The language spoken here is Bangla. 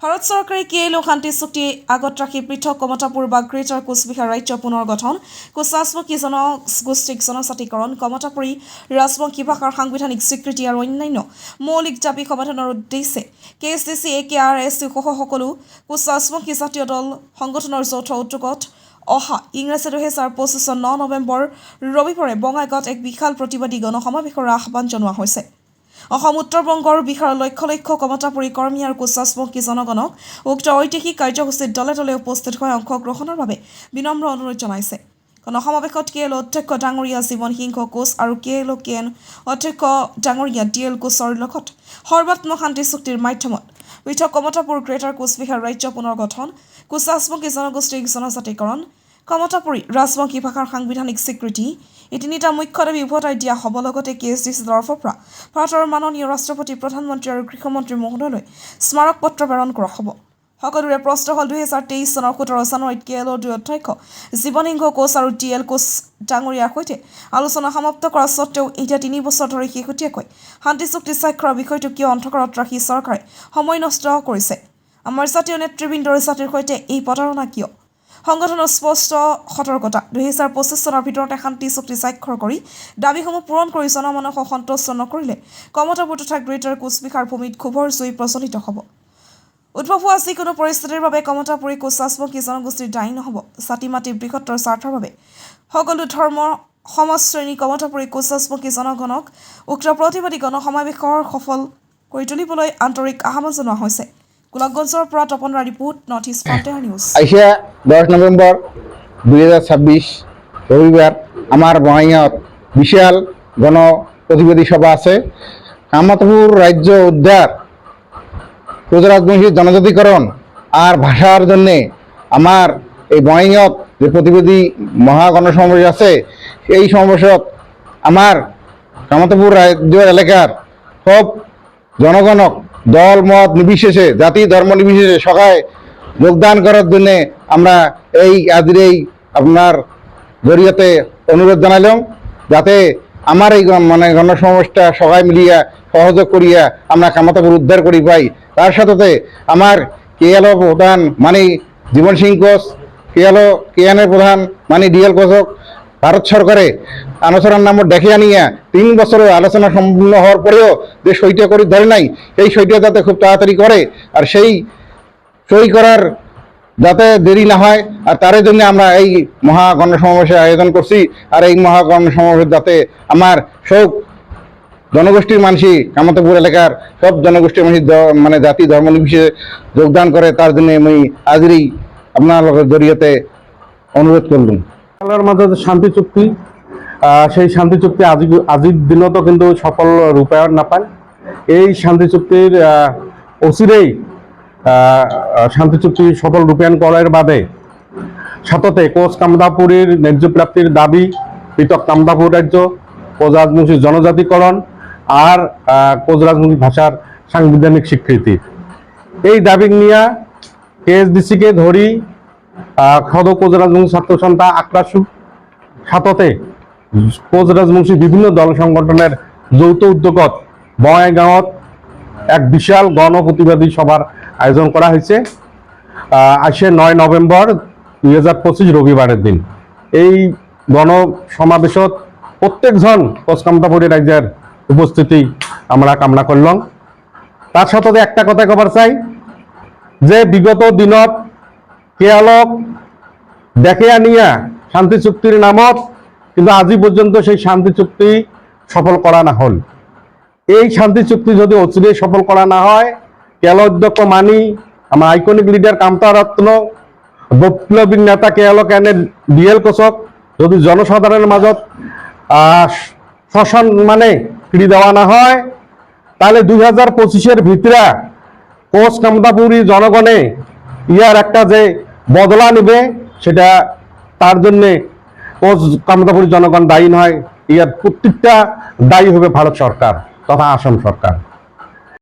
ভাৰত চৰকাৰে কে এল শান্তি চুক্তি আগত ৰাখি পৃথক কমতাপুৰ বা গ্ৰেটাৰ কোচবিহাৰ ৰাজ্য পুনৰ গঠন। কোচ-ৰাজবংশী জনগোষ্ঠীক জনজাতিকৰণ কমতাপুৰী ৰাজবংশী ভাষাৰ সাংবিধানিক স্বীকৃতি আৰু অন্যান্য মৌলিক দাবী সমাধানৰ উদ্দেশ্যে K S D C A K R S U সহ সকলো কোচ-ৰাজবংশী জাতীয় দল সংগঠনৰ যৌথ উদ্যোগত অহা ইংৰাজী দুহেজাৰ পঁচিছৰ ন নৱেম্বৰ ৰবিবাৰে বঙাইগাঁৱত এক বিশাল প্ৰতিবাদী গণসমাৱেশৰ আহ্বান জনোৱা হৈছে। অসম উত্তৰ বংগৰ বিহাৰৰ লক্ষ লক্ষ কমতাপুৰী কৰ্মী আৰু কোচাচমুখী জনগণক উক্ত ঐতিহাসিক কাৰ্যসূচীত দলে দলে উপস্থিত হৈ অংশগ্ৰহণৰ বাবে বিনম্ৰ অনুৰোধ জনাইছে। গণসমাৱেশত কে এল অধ্যক্ষ ডাঙৰীয়া জীৱন সিংহ কোচ আৰু কে এল কে এন অধ্যক্ষ ডাঙৰীয়া ডি এল কোচৰ লগত সৰ্বাত্মক শান্তি চুক্তিৰ মাধ্যমত পৃথক কমতাপুৰ গ্ৰেটাৰ কোচবিহাৰ ৰাজ্য পুনৰ গঠন কোচাচমুখী জনগোষ্ঠীক জনজাতিকৰণ কমতাপুৰী ৰাজবংশী ভাষাৰ সাংবিধানিক স্বীকৃতি। এই তিনিটা মুখ্য দাবি উভতাই দিয়া হ'ব। লগতে কে এছ ডি চি তৰফৰ পৰা ভাৰতৰ মাননীয় ৰাষ্ট্ৰপতি, প্ৰধানমন্ত্ৰী আৰু গৃহমন্ত্ৰী মহোদয়লৈ স্মাৰক পত্ৰ প্ৰেৰণ কৰা হ'ব। সকলোৰে প্ৰশ্ন হ'ল দুহেজাৰ তেইছ চনৰ সোতৰ জানুৱাৰীত কে এলৰ দুই অধ্যক্ষ জীৱনিংহ কোচ আৰু টি এল কোচ ডাঙৰীয়াৰ সৈতে আলোচনা সমাপ্ত কৰা স্বত্বেও এতিয়া তিনি বছৰ ধৰি শেহতীয়াকৈ শান্তি চুক্তি স্বাক্ষৰৰ বিষয়টো কিয় অন্ধকাৰত ৰাখি চৰকাৰে সময় নষ্ট কৰিছে? আমাৰ জাতীয় নেতৃবৃন্দৰ জাতিৰ সৈতে এই প্ৰতাৰণা কিয়? সংগঠনৰ স্পষ্ট সতৰ্কতা। দুহেজাৰ পঁচিছ চনৰ ভিতৰতে শান্তি চুক্তি স্বাক্ষৰ কৰি দাবীসমূহ পূৰণ কৰি জনমানসক সন্তুষ্ট নকৰিলে কমতাপুৰ তথা গ্ৰেটাৰ কোচবিহাৰ ভূমিত ক্ষোভৰ জুই প্ৰচলিত হ'ব। উদ্ভৱ হোৱা যিকোনো পৰিস্থিতিৰ বাবে কমতাপুৰী কোচাচমুখী জনগোষ্ঠীৰ দায়ী নহ'ব। ছাতি মাটি বৃহত্তৰ স্বাৰ্থৰ বাবে সকলো ধৰ্ম সমাজ শ্ৰেণী কমতাপুৰী কোচাচমুখী জনগণক উক্ত প্ৰতিবাদী গণসমাৱেশৰ সফল কৰি তুলিবলৈ আন্তৰিক আহ্বান জনোৱা হৈছে। গোলাপগঞ্জৰ পৰা Tapan Roy report North East Frontier news আইসা দশ নভেম্বর দুই হাজার ছাব্বিশ রবিবার আমার বঙাইগাঁৱত বিশাল গণ প্রতিবাদী সভা আছে। কামতাপুর রাজ্য উদ্ধার গুজরাটবংশী জনজাতিকরণ আর ভাষার জন্যে আমার এই বঙাইগাঁৱত যে প্রতিবাদী মহা গণসমাবেশ আছে এই সমাবেশত আমার কামতাপুর রাজ্য এলাকার সব জনগণক দল, মত নির্বিশেষে, জাতি, ধর্ম নির্বিশেষে সবাই যোগদান করার জন্যে আমরা এই আজকের এই আপনার জড়িয়তে অনুরোধ জানালাম যাতে আমার এই মানে গণসমাবেশটা সবাই মিলিয়া সহযোগ করিয়া আমরা কামাতাপুর উদ্ধার করি পাই তার সাথে আমার কেএল প্রধান মানে জীবন সিং কোচ কেএল কেএনের প্রধান মানে ডিএল কোচক ভারত সরকারে আলোচনার নাম ডেকে আনিয়া তিন বছরের আলোচনা সম্পূর্ণ হওয়ার পরেও যে সইটা করি ধরে নাই, এই সইটা যাতে খুব তাড়াতাড়ি করে আর সেই সই করার যাতে দেরি না হয়, আর তার জন্য আমরা এই মহা গণসমাবেশের আয়োজন করছি, আর এই মহা গণসমাবেশ যাতে আমার সব জনগোষ্ঠীর মানুষই কামতাপুর এলাকার সব জনগোষ্ঠীর মানুষ মানে জাতি ধর্ম নির্বিশেষে যোগদান করে, তার জন্য আমি আজকেরই আপনার জড়িয়তে অনুরোধ করলাম। বাংলার মাঝে শান্তি চুক্তি। সেই শান্তি চুক্তি আজি আজিৰ দিনতো কিন্তু সফল ৰূপায়ণ নাপায় এই শান্তি চুক্তিৰ আহ, অচিৰেই শান্তি চুক্তি সফল ৰূপায়ণ কৰাৰ বাদে সাথতে কোচ কামদাপুৰীৰ ন্যায্য প্ৰাপ্তিৰ দাবি পৃথক কামদাপুর রাজ্য কোচ রাজবংশী জনজাতিকরণ আর কোচ ভাষার সাংবিধানিক স্বীকৃতি। এই দাবি নিয়ে কেএসডিসিকে ধরি সদ কোচ রাজবংশী ছাত্র সন্থা আক্রাসু সাথতে কোচ রাজবংশী বিভিন্ন দল সংগঠনের যৌথ উদ্যোগত বঙাইগাঁৱত এক বিশাল গণ প্রতিবাদী সভার আয়োজন করা হয়েছে। আসে নয় নভেম্বর দুই হাজার পঁচিশ রবিবারের দিন। এই গণ সমাবেশত প্রত্যেকজন কোচকামতাপুরী রাজ্যের উপস্থিতি আমরা কামনা করলাম। তার সাথে একটা কথা কবার চাই, যে বিগত দিনত কেয়ালক দেখে আনিয়া শান্তি চুক্তির নামত, কিন্তু আজি পর্যন্ত সেই শান্তি চুক্তি সফল করা না হল। এই শান্তি চুক্তি যদি অচিরে সফল করা না হয় কেয়াল অধ্যক্ষ মানি, আমার আইকনিক লিডার কামতা রত্ন বিপ্লবী নেতা কেয়ালক এনে ডিএল কোচক, যদি জনসাধারণের মাজত শোষণ মানে ফিরি দেওয়া না হয়, তাহলে দুই হাজার পঁচিশের ভিতরা কোচ কামতাপুরি জনগণে ইয়ার একটা যে বদলা নেবে, সেটা তার জন্যে কামতাপুরি জনগণ দায়ী নয়। ইয়ার প্রত্যেকটা দায়ী হবে ভারত সরকার তথা আসাম সরকার।